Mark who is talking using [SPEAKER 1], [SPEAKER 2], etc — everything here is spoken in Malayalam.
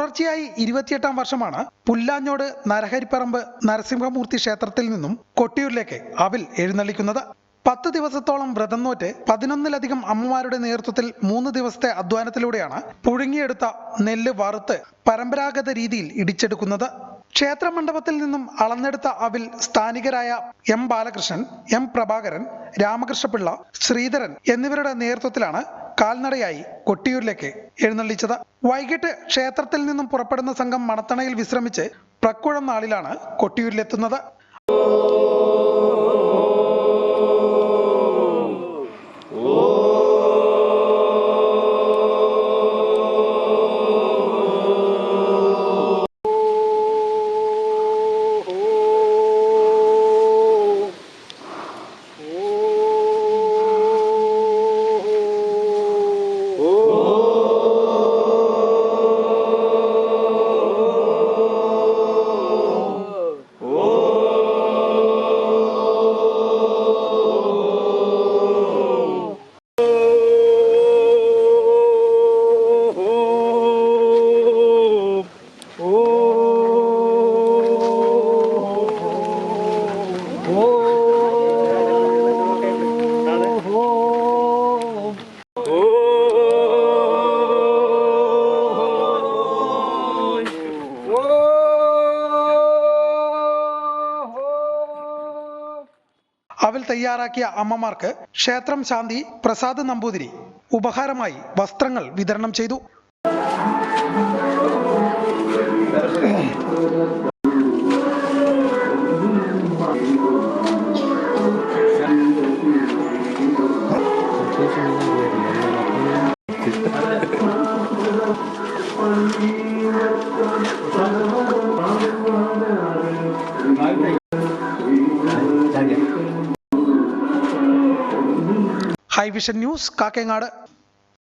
[SPEAKER 1] തുടർച്ചയായി ഇരുപത്തിയെട്ടാം വർഷമാണ് പുല്ലാഞ്ഞോട് നരഹരിപ്പറമ്പ് നരസിംഹമൂർത്തി ക്ഷേത്രത്തിൽ നിന്നും കൊട്ടിയൂരിലേക്ക് അവിൽ എഴുന്നള്ളിക്കുന്നത്. പത്ത് ദിവസത്തോളം വ്രതം നോറ്റ് പതിനൊന്നിലധികം അമ്മമാരുടെ നേതൃത്വത്തിൽ മൂന്ന് ദിവസത്തെ അധ്വാനത്തിലൂടെയാണ് പുഴുങ്ങിയെടുത്ത നെല്ല് വറുത്ത് പരമ്പരാഗത രീതിയിൽ ഇടിച്ചെടുക്കുന്നത്. ക്ഷേത്ര മണ്ഡപത്തിൽ നിന്നും അളന്നെടുത്ത അവിൽ സ്ഥാനികരായ എം ബാലകൃഷ്ണൻ എം പ്രഭാകരൻ രാമകൃഷ്ണപിള്ള ശ്രീധരൻ എന്നിവരുടെ നേതൃത്വത്തിലാണ് കാൽനടയായി കൊട്ടിയൂരിലേക്ക് എഴുന്നള്ളിച്ചത്. വൈകിട്ട് ക്ഷേത്രത്തിൽ നിന്നും പുറപ്പെടുന്ന സംഘം മണത്തണയിൽ വിശ്രമിച്ച് പ്രക്കുഴം നാളിലാണ് കൊട്ടിയൂരിലെത്തുന്നത്. അവൽ തയ്യാറാക്കിയ അമ്മമാർക്ക് ക്ഷേത്രം ശാന്തി പ്രസാദ് നമ്പൂതിരി ഉപഹാരമായി വസ്ത്രങ്ങൾ വിതരണം ചെയ്തു. ഹൈവിഷൻ ന്യൂസ് കാക്കേങ്ങാട്